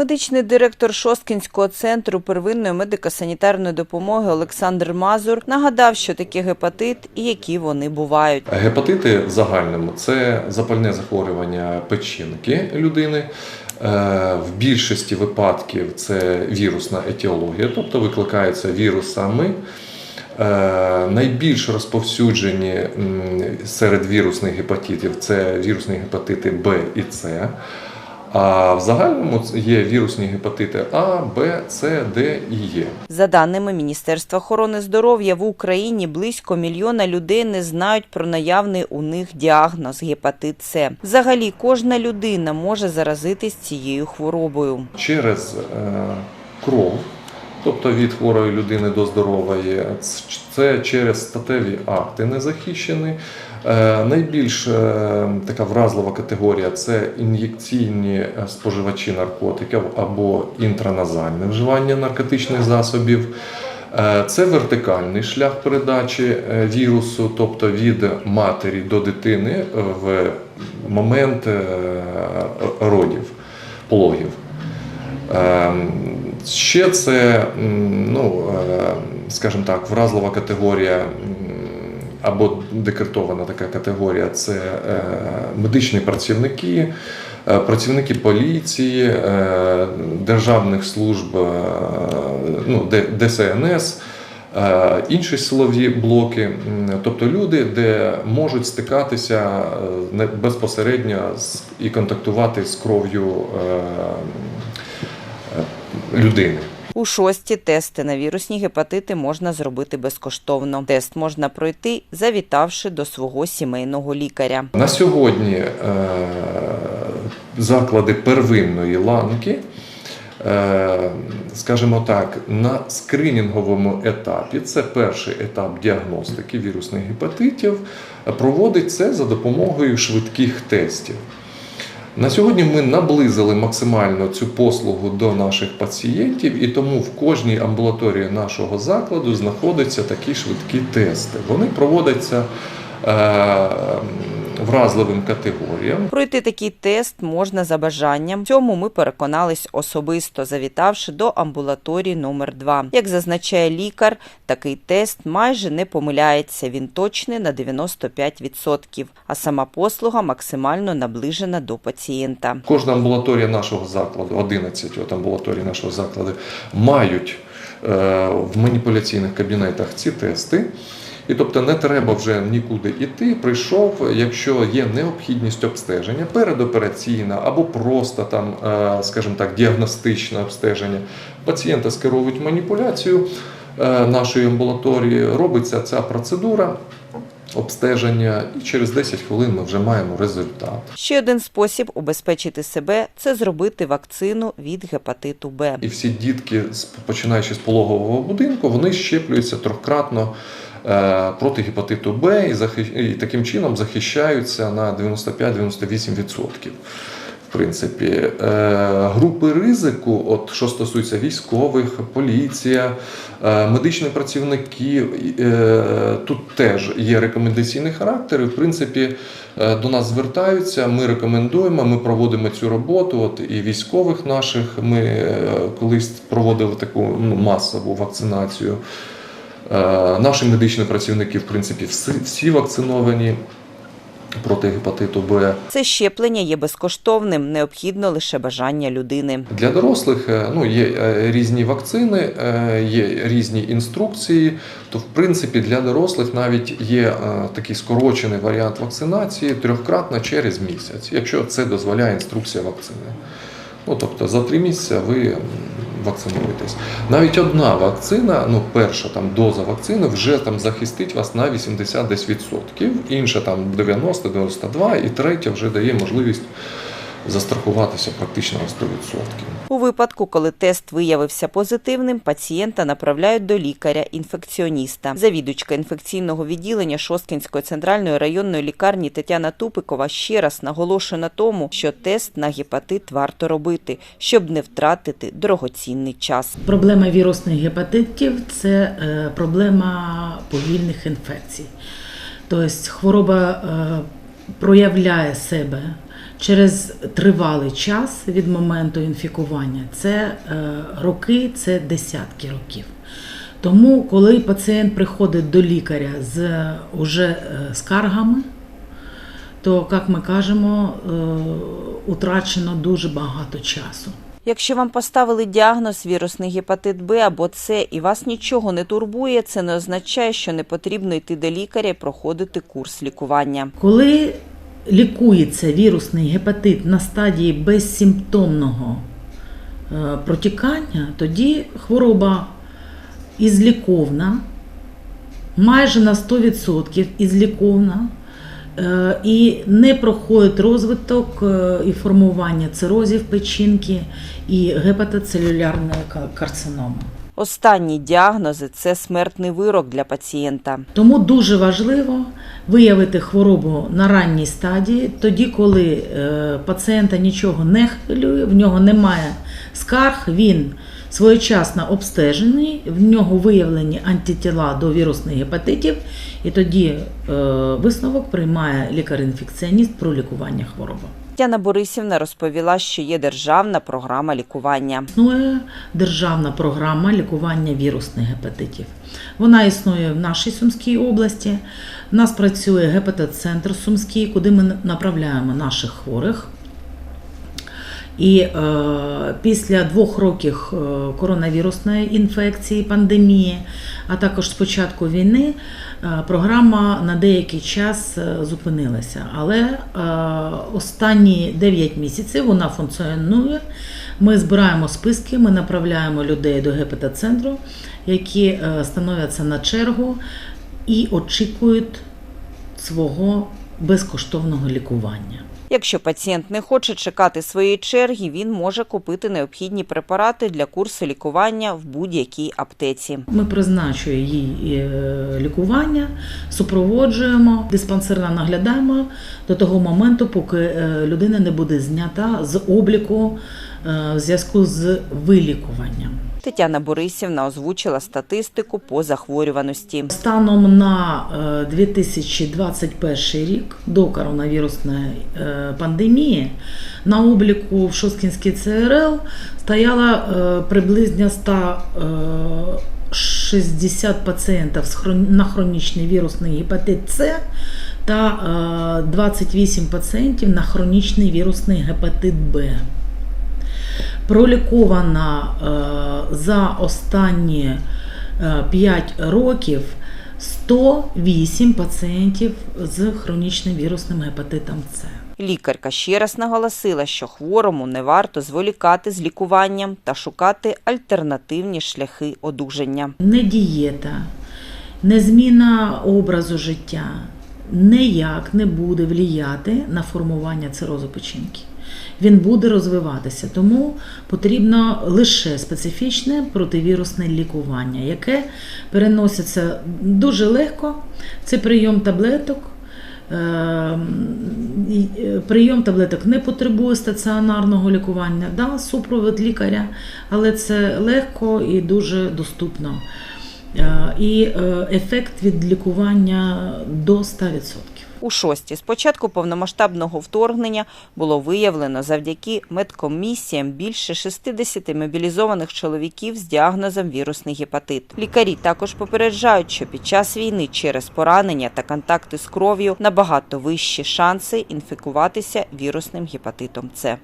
Медичний директор Шосткінського центру первинної медико-санітарної допомоги Олександр Мазур нагадав, що таке гепатит і які вони бувають. Гепатити в загальному це запальне захворювання печінки людини. Е, В більшості випадків це вірусна етіологія, тобто викликаються вірусами. Е, Найбільш розповсюджені серед вірусних гепатитів це вірусні гепатити Б і С. А в загальному є вірусні гепатити А, Б, С, Д і Е. За даними Міністерства охорони здоров'я, в Україні близько мільйона людей не знають про наявний у них діагноз гепатит С. Взагалі, кожна людина може заразитись цією хворобою. через е, кров, тобто від хворої людини до здорової, це через статеві акти незахищені. Е, Найбільш е, така вразлива категорія це ін'єкційні е, споживачі наркотиків або інтраназальне вживання наркотичних засобів. Це вертикальний шлях передачі вірусу, тобто від матері до дитини в момент родів, пологів. Ще це, ну, е, скажімо так, вразлива категорія або декретована така категорія це е, медичні працівники, е, працівники поліції, державних служб, ну, ДСНС. Інші силові блоки, тобто люди, де можуть стикатися безпосередньо і контактувати з кров'ю людини. У шості тести на вірусні гепатити можна зробити безкоштовно. Тест можна пройти, завітавши до свого сімейного лікаря. На сьогодні е, заклади первинної ланки, е, скажімо так, на скринінговому етапі, це перший етап діагностики вірусних гепатитів, проводить це за допомогою швидких тестів. На сьогодні ми наблизили максимально цю послугу до наших пацієнтів, і тому в кожній амбулаторії нашого закладу знаходяться такі швидкі тести. Вони проводяться е, вразливим категоріям. Пройти такий тест можна за бажанням. Цьому ми переконались особисто, завітавши до амбулаторії номер 2 Як зазначає лікар, такий тест майже не помиляється. Він точний на 95%, а сама послуга максимально наближена до пацієнта. Кожна амбулаторія нашого закладу, 11 от амбулаторій нашого закладу, мають е, в маніпуляційних кабінетах ці тести. І тобто не треба вже нікуди йти. Прийшов, якщо є необхідність обстеження, передопераційна або просто там, е, скажімо так, діагностичне обстеження. Пацієнта скеровують маніпуляцію е, нашої амбулаторії, робиться ця процедура обстеження, і через 10 хвилин ми вже маємо результат. Ще один спосіб убезпечити себе це зробити вакцину від гепатиту Б. І всі дітки, починаючи з пологового будинку, вони щеплюються трьохкратно проти гепатиту Б і, захи- і таким чином захищаються на 95-98%. В принципі, е, групи ризику, от що стосується військових, поліція, е, медичні працівники, е, тут теж є рекомендаційний характер. І, в принципі, е, до нас звертаються, ми рекомендуємо, ми проводимо цю роботу. От і військових наших ми е, колись проводили таку ну, масову вакцинацію. Е, Наші медичні працівники, в принципі, всі, всі вакциновані проти гепатиту Б. Це щеплення є безкоштовним, необхідно лише бажання людини. Для дорослих е, ну, є е, різні вакцини, є різні інструкції. То, в принципі, для дорослих навіть є такий скорочений варіант вакцинації трьохкратно через місяць, якщо це дозволяє інструкція вакцини. Ну, тобто за три місяці ви вакцинуєтесь. Навіть одна вакцина, ну перша там доза вакцини вже там захистить вас на 80 десь відсотків, інша там 90-92, і третя вже дає можливість застрахуватися практично на 100%. У випадку, коли тест виявився позитивним, пацієнта направляють до лікаря-інфекціоніста. Завідувачка інфекційного відділення Шосткінської центральної районної лікарні Тетяна Тупикова ще раз наголошує на тому, що тест на гепатит варто робити, щоб не втратити дорогоцінний час. Проблема вірусних гепатитів це е, проблема повільних інфекцій. Тобто хвороба е, проявляє себе через тривалий час від моменту інфікування. Це е, роки, це десятки років. Тому, коли пацієнт приходить до лікаря з е, уже е, скаргами, то, як ми кажемо, утрачено дуже багато часу. Якщо вам поставили діагноз вірусний гепатит Б або С і вас нічого не турбує, це не означає, що не потрібно йти до лікаря і проходити курс лікування. Коли лікується вірусний гепатит на стадії безсимптомного е, протікання, тоді хвороба ізліковна, майже на 100% ізліковна, е, і не проходить розвиток е, і формування цирозів печінки і гепатоцелюлярної ка- карциноми. Останні діагнози це смертний вирок для пацієнта. Тому дуже важливо виявити хворобу на ранній стадії, тоді, коли е, пацієнта нічого не хвилює, в нього немає скарг, він своєчасно обстежений, в нього виявлені антитіла до вірусних гепатитів, і тоді е, висновок приймає лікар-інфекціоніст про лікування хвороби. Тетяна Борисівна розповіла, що є державна програма лікування. Існує державна програма лікування вірусних гепатитів. Вона існує в нашій Сумській області. У нас працює гепатоцентр Сумський, куди ми направляємо наших хворих. І е, після двох років е, коронавірусної інфекції, пандемії, а також з початку війни, е, програма на деякий час е, зупинилася. Але е, останні 9 місяців вона функціонує. Ми збираємо списки, ми направляємо людей до гепатоцентру, які становляться на чергу і очікують свого безкоштовного лікування. Якщо пацієнт не хоче чекати своєї черги, він може купити необхідні препарати для курсу лікування в будь-якій аптеці. Ми призначуємо їй е, лікування, супроводжуємо, диспансерно наглядаємо до того моменту, поки е, людина не буде знята з обліку е, в зв'язку з вилікуванням. Тетяна Борисівна озвучила статистику по захворюваності. Станом на е, 2021 рік до коронавірусної е, пандемії на обліку в Шосткінській ЦРЛ стояло е, приблизно 160 пацієнтів з на хронічний вірусний гепатит С та е, 28 пацієнтів на хронічний вірусний гепатит Б. Проліковано е, за останні 5 років 108 пацієнтів з хронічним вірусним гепатитом С. Лікарка ще раз наголосила, що хворому не варто зволікати з лікуванням та шукати альтернативні шляхи одужання. Не дієта, не зміна образу життя ніяк не буде вліяти на формування цирозу печінки. Він буде розвиватися, тому потрібно лише специфічне противірусне лікування, яке переноситься дуже легко. Це прийом таблеток. І, е, Прийом таблеток не потребує стаціонарного лікування, да, супровід лікаря, але це легко і дуже доступно. Е, І е, ефект від лікування до 100%. У шості з початку повномасштабного вторгнення було виявлено завдяки медкомісіям більше 60 мобілізованих чоловіків з діагнозом вірусний гепатит. Лікарі також попереджають, що під час війни через поранення та контакти з кров'ю набагато вищі шанси інфікуватися вірусним гепатитом С.